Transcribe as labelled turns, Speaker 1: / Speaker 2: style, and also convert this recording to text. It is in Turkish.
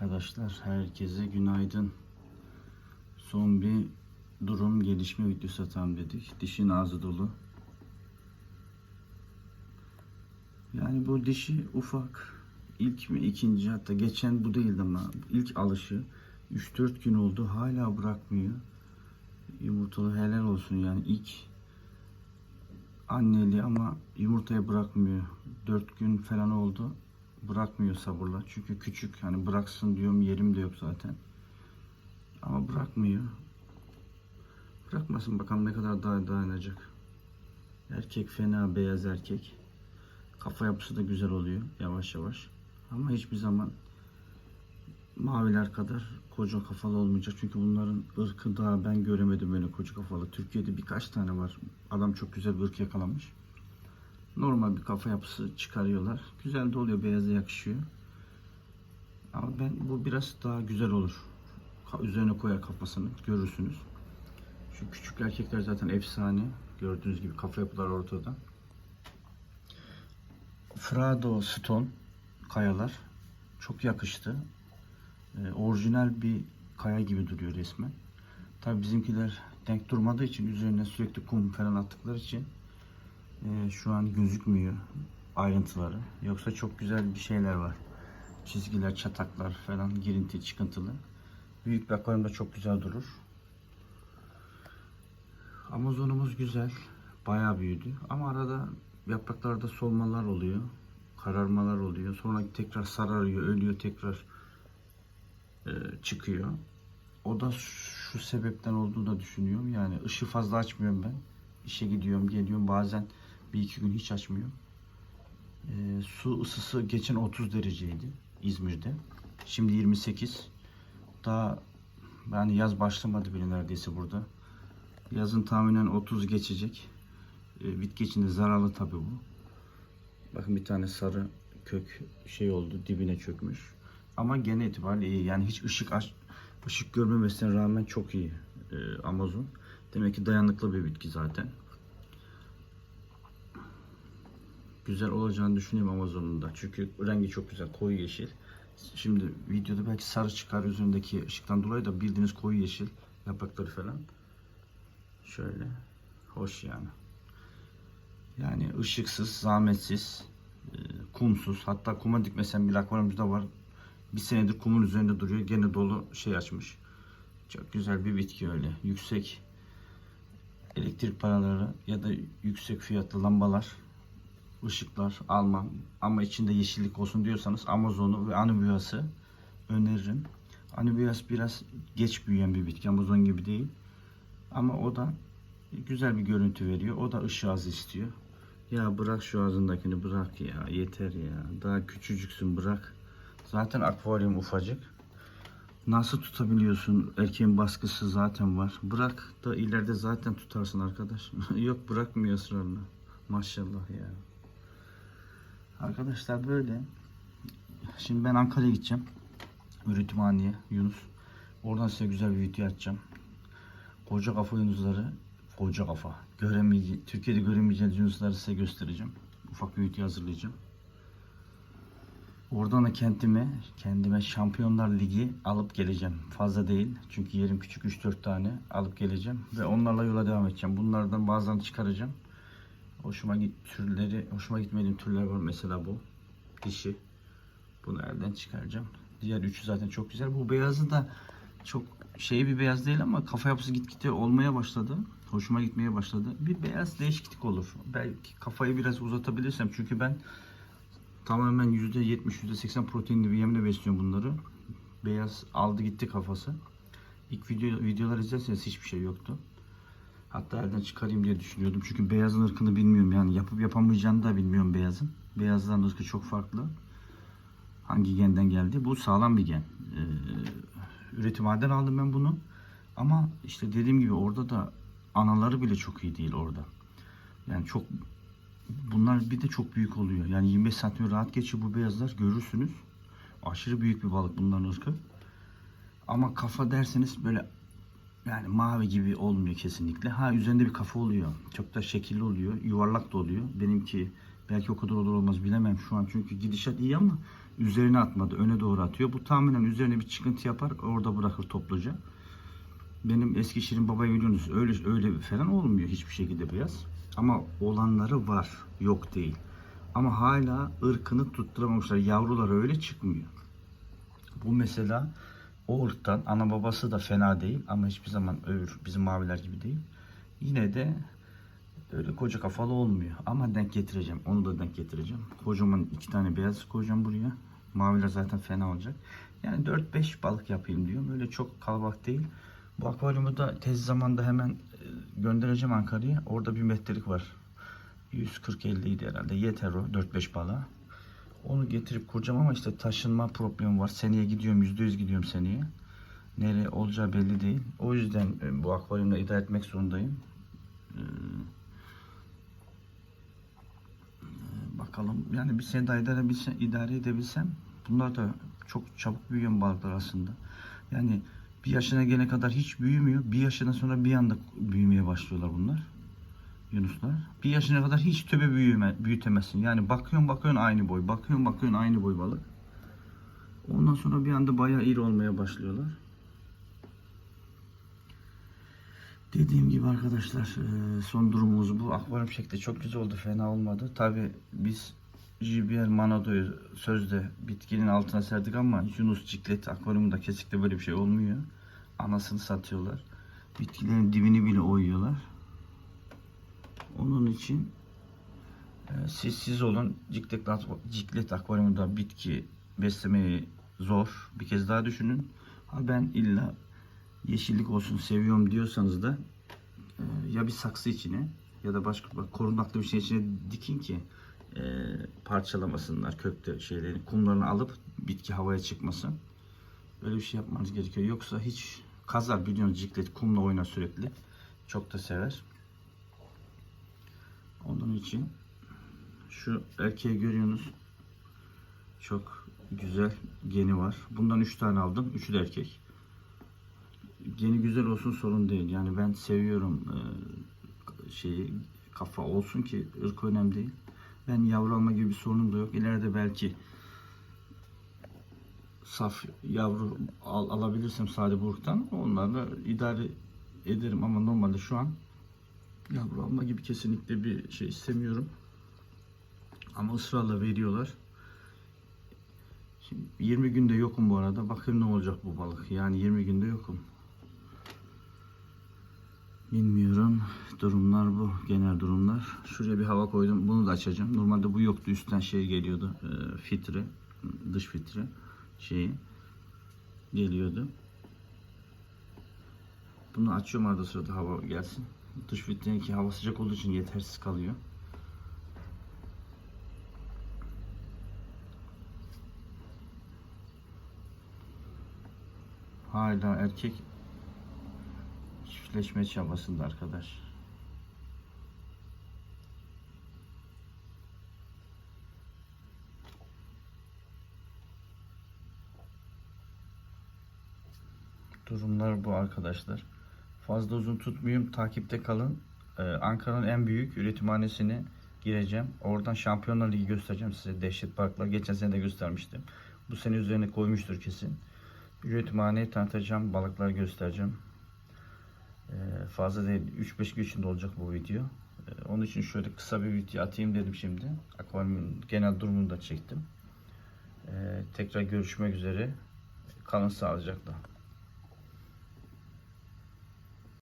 Speaker 1: Arkadaşlar herkese günaydın. Son bir durum gelişme videosu atalım dedik. Dişin ağzı dolu. Yani bu dişi ufak. İlk mi ikinci hatta geçen bu değildi ama ilk alışı 3-4 gün oldu hala bırakmıyor. Yumurtalı helal olsun yani ilk anneli ama yumurtaya bırakmıyor. 4 gün falan oldu. Bırakmıyor sabırla. Çünkü küçük hani bıraksın diyorum yerim de yok zaten. Ama bırakmıyor. Bırakmasın bakalım ne kadar daha dayanacak. Erkek fena beyaz erkek. Kafa yapısı da güzel oluyor yavaş yavaş. Ama hiçbir zaman maviler kadar koca kafalı olmayacak. Çünkü bunların ırkı daha ben göremedim böyle koca kafalı. Türkiye'de birkaç tane var. Adam çok güzel bir ırk yakalamış. Normal bir kafa yapısı çıkarıyorlar. Güzel de oluyor. Beyaza yakışıyor. Ama ben bu biraz daha güzel olur. Üzerine koyar kafasını. Görürsünüz. Şu küçük erkekler zaten efsane. Gördüğünüz gibi kafa yapılar ortada. Frado Stone kayalar çok yakıştı. Ee, orijinal bir kaya gibi duruyor resmen. Tabi bizimkiler denk durmadığı için üzerine sürekli kum falan attıkları için e, şu an gözükmüyor ayrıntıları. Yoksa çok güzel bir şeyler var. Çizgiler, çataklar falan girinti, çıkıntılı. Büyük bir akvaryumda çok güzel durur. Amazonumuz güzel. Bayağı büyüdü. Ama arada yapraklarda solmalar oluyor. Kararmalar oluyor. Sonra tekrar sararıyor, ölüyor, tekrar e, çıkıyor. O da şu sebepten olduğunu da düşünüyorum. Yani ışığı fazla açmıyorum ben. İşe gidiyorum, geliyorum. Bazen bir iki gün hiç açmıyorum. E, su ısısı geçen 30 dereceydi İzmir'de. Şimdi 28. Daha yani yaz başlamadı bile neredeyse burada. Yazın tahminen 30 geçecek. E, bitki için de zararlı tabi bu. Bakın bir tane sarı kök şey oldu dibine çökmüş. Ama gene itibariyle iyi. Yani hiç ışık aç, ışık görmemesine rağmen çok iyi e, Amazon. Demek ki dayanıklı bir bitki zaten. Güzel olacağını düşünüyorum Amazon'un da. Çünkü rengi çok güzel. Koyu yeşil. Şimdi videoda belki sarı çıkar üzerindeki ışıktan dolayı da bildiğiniz koyu yeşil yaprakları falan. Şöyle. Hoş yani. Yani ışıksız, zahmetsiz, e, kumsuz. Hatta kuma dikmesen bile akvaryumda var. Bir senedir kumun üzerinde duruyor. Gene dolu şey açmış. Çok güzel bir bitki öyle. Yüksek elektrik paraları ya da yüksek fiyatlı lambalar, ışıklar almam. Ama içinde yeşillik olsun diyorsanız Amazon'u ve Anubias'ı öneririm. Anubias biraz geç büyüyen bir bitki. Amazon gibi değil. Ama o da güzel bir görüntü veriyor. O da ışığı az istiyor. Ya bırak şu ağzındakini bırak ya. Yeter ya. Daha küçücüksün bırak. Zaten akvaryum ufacık. Nasıl tutabiliyorsun? Erkeğin baskısı zaten var. Bırak da ileride zaten tutarsın arkadaş. Yok bırakmıyor ısrarla. Maşallah ya. Arkadaşlar böyle. Şimdi ben Ankara'ya gideceğim. Üretimhaneye Yunus. Oradan size güzel bir video açacağım. Koca kafa yunusları koca kafa. Göremeyece Türkiye'de göremeyeceğiniz yunusları size göstereceğim. Ufak bir video hazırlayacağım. Oradan da kendime, kendime Şampiyonlar Ligi alıp geleceğim. Fazla değil. Çünkü yerim küçük 3-4 tane alıp geleceğim. Ve onlarla yola devam edeceğim. Bunlardan bazılarını çıkaracağım. Hoşuma git türleri, hoşuma gitmediğim türler var. Mesela bu. Dişi. Bunu elden çıkaracağım. Diğer üçü zaten çok güzel. Bu beyazı da çok şey bir beyaz değil ama kafa yapısı gitgide olmaya başladı. Hoşuma gitmeye başladı. Bir beyaz değişiklik olur. Belki kafayı biraz uzatabilirsem çünkü ben tamamen %70 %80 proteinli bir yemle besliyorum bunları. Beyaz aldı gitti kafası. İlk video videolar izlerseniz hiçbir şey yoktu. Hatta elden çıkarayım diye düşünüyordum. Çünkü beyazın ırkını bilmiyorum. Yani yapıp yapamayacağını da bilmiyorum beyazın. Beyazların ırkı çok farklı. Hangi genden geldi? Bu sağlam bir gen. Ee, üretimhaneden aldım ben bunu. Ama işte dediğim gibi orada da anaları bile çok iyi değil orada. Yani çok bunlar bir de çok büyük oluyor. Yani 25 santim rahat geçiyor bu beyazlar görürsünüz. Aşırı büyük bir balık bunların ırkı. Ama kafa derseniz böyle yani mavi gibi olmuyor kesinlikle. Ha üzerinde bir kafa oluyor. Çok da şekilli oluyor. Yuvarlak da oluyor. Benimki belki o kadar olur olmaz bilemem şu an. Çünkü gidişat iyi ama üzerine atmadı. Öne doğru atıyor. Bu tahminen üzerine bir çıkıntı yapar. Orada bırakır topluca. Benim eski Şirin Baba'yı biliyorsunuz. Öyle öyle falan olmuyor hiçbir şekilde beyaz. Ama olanları var. Yok değil. Ama hala ırkını tutturamamışlar. Yavrular öyle çıkmıyor. Bu mesela o ırktan ana babası da fena değil ama hiçbir zaman öbür bizim maviler gibi değil. Yine de öyle koca kafalı olmuyor. Ama denk getireceğim. Onu da denk getireceğim. Kocaman iki tane beyaz koyacağım buraya. Maviler zaten fena olacak. Yani 4-5 balık yapayım diyorum. Öyle çok kalabalık değil. Bu akvaryumu da tez zamanda hemen e, göndereceğim Ankara'ya. Orada bir metrelik var. 140-50 idi herhalde. Yeter o 4-5 balığa. Onu getirip kuracağım ama işte taşınma problemi var. Seneye gidiyorum, %100 gidiyorum seneye. Nereye olacağı belli değil. O yüzden e, bu akvaryumda idare etmek zorundayım. Ee, e, bakalım yani bir sene daha edebilsem, idare edebilsem bunlar da çok çabuk büyüyen balıklar aslında. Yani bir yaşına gelene kadar hiç büyümüyor. Bir yaşından sonra bir anda büyümeye başlıyorlar bunlar. Yunuslar. Bir yaşına kadar hiç töbe büyüme, büyütemezsin. Yani bakıyorsun bakıyorsun aynı boy. Bakıyorsun bakıyorsun aynı boy balık. Ondan sonra bir anda bayağı iri olmaya başlıyorlar. Dediğim gibi arkadaşlar e, son durumumuz bu. Akvaryum şekli çok güzel oldu. Fena olmadı. Tabi biz JBL Manado'yu sözde bitkinin altına serdik ama Yunus ciklet akvaryumda kesinlikle böyle bir şey olmuyor. Anasını satıyorlar. Bitkilerin dibini bile oyuyorlar. Onun için e, siz siz olun. Ciklet, ciklet akvaryumunda bitki beslemeyi zor. Bir kez daha düşünün. Ha ben illa yeşillik olsun seviyorum diyorsanız da e, ya bir saksı içine ya da başka bak, korunaklı bir şey içine dikin ki e, parçalamasınlar kökte şeyleri kumlarını alıp bitki havaya çıkmasın. Böyle bir şey yapmanız gerekiyor. Yoksa hiç kazar biliyorsunuz ciklet kumla oynar sürekli. Çok da sever. Onun için şu erkeği görüyorsunuz. Çok güzel geni var. Bundan 3 tane aldım. Üçü de erkek. Geni güzel olsun sorun değil. Yani ben seviyorum e, şeyi kafa olsun ki ırk önemli değil. Ben yavru alma gibi bir sorunum da yok. İleride belki saf yavru al, alabilirsem sade burktan onlarla idare ederim ama normalde şu an yavru alma gibi kesinlikle bir şey istemiyorum. Ama ısrarla veriyorlar. Şimdi 20 günde yokum bu arada. Bakın ne olacak bu balık. Yani 20 günde yokum. Bilmiyorum. Durumlar bu. Genel durumlar. Şuraya bir hava koydum. Bunu da açacağım. Normalde bu yoktu. Üstten şey geliyordu. E, filtre. Dış filtre. Şeyi. Geliyordu. Bunu açıyorum arada sırada hava gelsin. Dış filtreninki hava sıcak olduğu için yetersiz kalıyor. Hala erkek çiftleşme çabasında arkadaş. Durumlar bu arkadaşlar. Fazla uzun tutmayayım. Takipte kalın. Ee, Ankara'nın en büyük üretimhanesine gireceğim. Oradan Şampiyonlar Ligi göstereceğim size. Dehşet parklar. Geçen sene de göstermiştim. Bu sene üzerine koymuştur kesin. Üretimhaneyi tanıtacağım. Balıkları göstereceğim. Ee, fazla değil. 3-5 gün içinde olacak bu video. Ee, onun için şöyle kısa bir video atayım dedim şimdi. Akvaryumun genel durumunu da çektim. Ee, tekrar görüşmek üzere. Kalın sağlıcakla.